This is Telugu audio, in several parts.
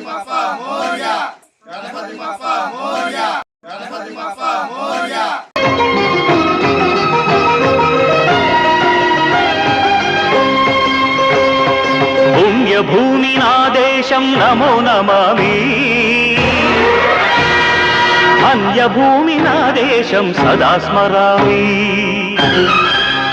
గణపతి బప్ప మోరియా. గణపతి బప్ప మోరియా. గణపతి బప్ప మోరియా. భూమి నా దేశం నమో నమామి. అన్యభూమి నా దేశం సదా స్మరామి.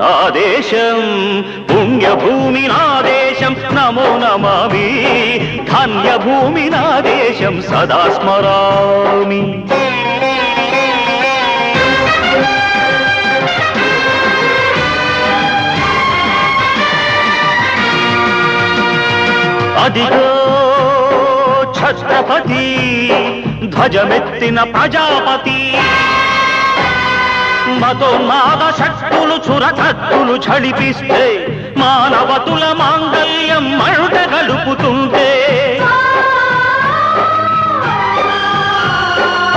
నా దేశం పుణ్యభూమి నా దేశం నమో నమామి. ధన్యభూమి నా దేశం సదా స్మరామి. అదిగో ఛత్రపతి ధ్వజమెత్తిన ప్రజాపతి. మతోన్మాద శక్తులు చురకత్తులు చడిపిస్తే మానవతుల మాంగల్యం మరుట గడుపుతుంటే.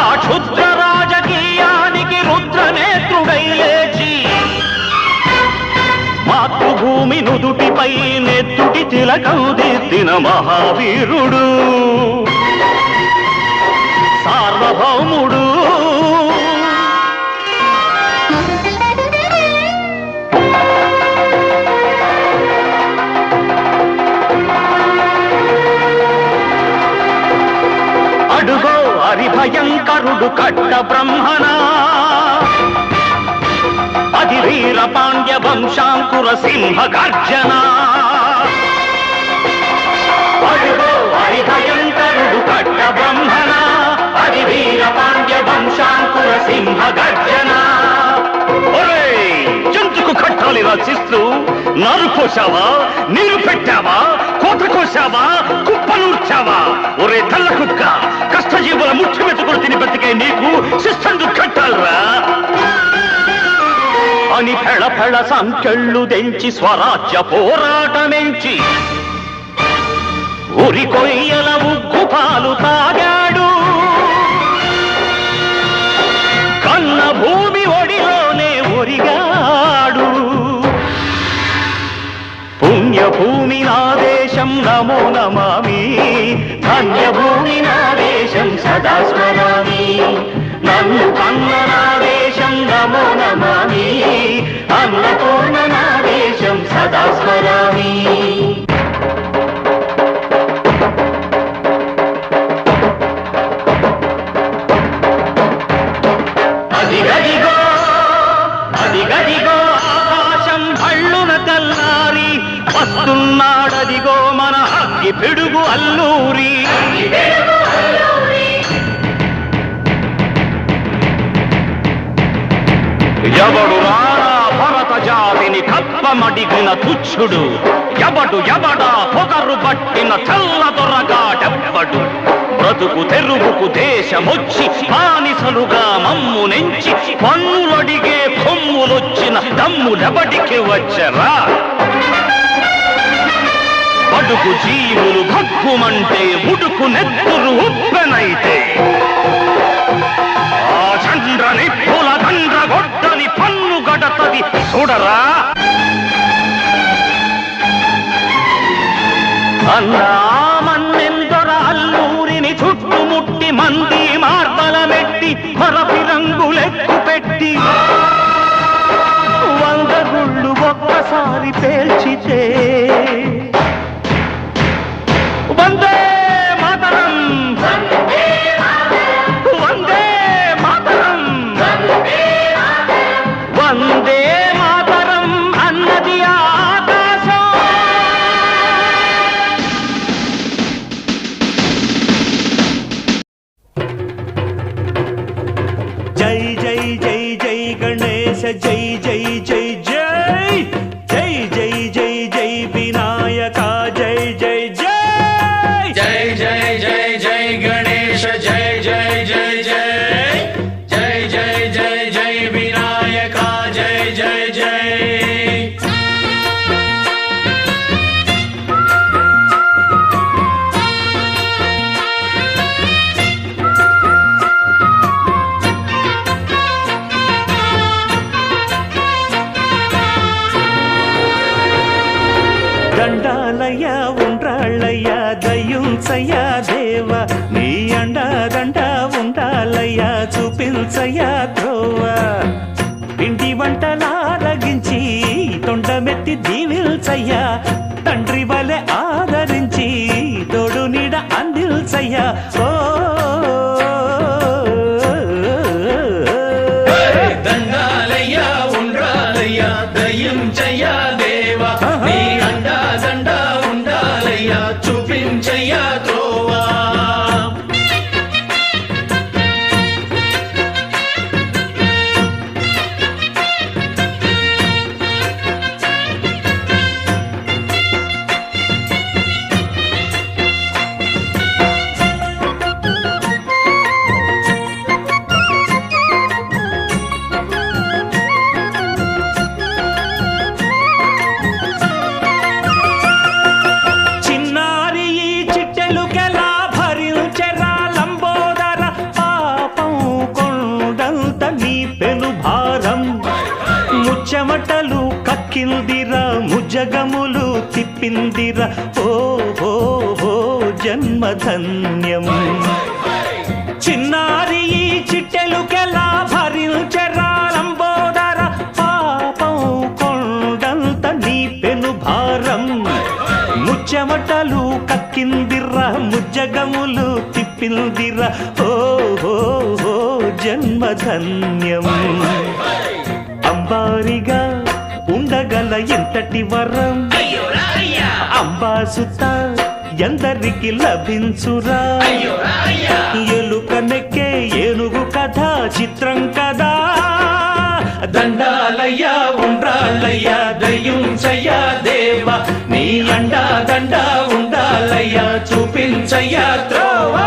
ఆ క్షుద్ర రాజకీయానికి రుద్రనేత్రుడై లేచి మాతృభూమి నుదుటిపై నెత్తుటి తిలకం దిద్దిన మహావీరుడు. సార్వభౌముడు భయంకరుడు కట్ట బ్రహ్మణా అది వీర పాండ్య వంశాంకుర సింహ గర్జన? భయంకరుడు కట్ట బ్రహ్మణ అది వీర పాండ్య వంశాంకుర సింహ గర్జన? ఒరేయ్, జంతుకు కట్టాలి రచిస్తూ నారు కోసావా నీరు పెట్టావా కోత కోసావా కుప్పను వచ్చావా ఒరే తల్ల కుక్క కష్టజీవుల ముఖ్య మెతుకులు తిని బతికే నీకు శిస్తందుకు కట్టాలరా. అని ఫెళ ఫెళ సంఖ్యళ్ళు దెంచి స్వరాజ్య పోరాటమెంచి ఉరి కొయ్యల ఉగ్గు పాలు తాగాడు. కన్న భూమి ఒడిలోనే ఒరిగాడు. పుణ్యభూమి నా దేశం నమో నమామి. ధన్యభూమి నా దేశం సదా స్మరామి. నన్ను కన్న నా దేశం నమో నమామి. అన్నపూర్ణ నా దేశం సదా స్మరామి. అల్లూరి. ఎవడు రారా భరత జాతిని కప్పమడిగిన తుచ్చుడు. ఎవడు ఎవడా పొగరు పట్టిన చల్ల దొరగాడెవ్వడు బ్రతుకు తెరుగుకు దేశమొచ్చి బానిసలుగా మమ్ము నెంచి పన్నులడిగే కొమ్ములొచ్చిన దమ్ములెబడికి వచ్చరా? బడుగు జీవులు భగ్గుమంటే ఉడుకు నెత్తురు ఉప్పెనైతే ఆ చంద్ర నిప్పుల దండ్ర గొడ్డని పన్ను గడతది చూడరా. అన్నామన్నెందర అల్లూరిని చుట్టుముట్టి మంది మార్బలమెట్టి మరపి రంగులెక్కు పెట్టి. వంద గుళ్ళు ఒక్కసారి పేల్చితే దీవిల్చయ్యా కక్కిందిరా ముజగములు తిప్పిందిరా. ఓ ఓ ఓ జన్మధన్యం. చిన్నారి ఈ చిట్టెలుకెలా భరించెరా లంబోదర? పాపం కొండంత నీ పెను భారం. ముచ్చమటలు కక్కిందిరా ముజ్జగములు తిప్పిందిరా. ఓ ఓ ఓ జన్మధన్యం. అంబారిగా ఉండగల ఎంతటి వరం? అంబాసుత ఎందరికి లభించురా? ఎలుక నెక్కే ఏనుగు కథ చిత్రం కదా? దండాలయ్యా ఉండ్రాలయ్యా దయ్యుంచయ్యా దేవ. నీ అండా దండా ఉండాలయ్యా చూపించయ్యా త్రోవా.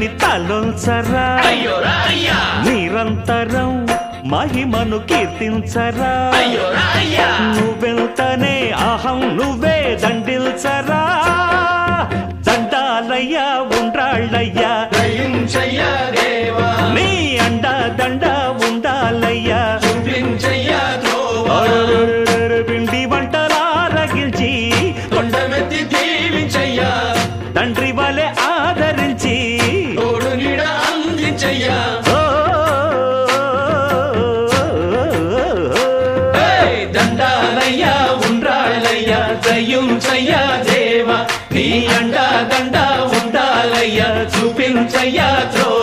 నిన్ను గని తలొంచరా నిరంతరం మహిమను కీర్తించరా? నువ్వెళ్తనే అహం నువ్వే దండిల్చరా? దండాలయ్యా ఉండ్రాళ్ళయ్యా. నీ అండ దండ ఉండాలయ్యా. ఉండ్రాళ్ళయ్యా దయ్యుంచయ్యా దేవా నీ అండా దండా ఉండాలయ్యా చూపించయ్యా త్రోవా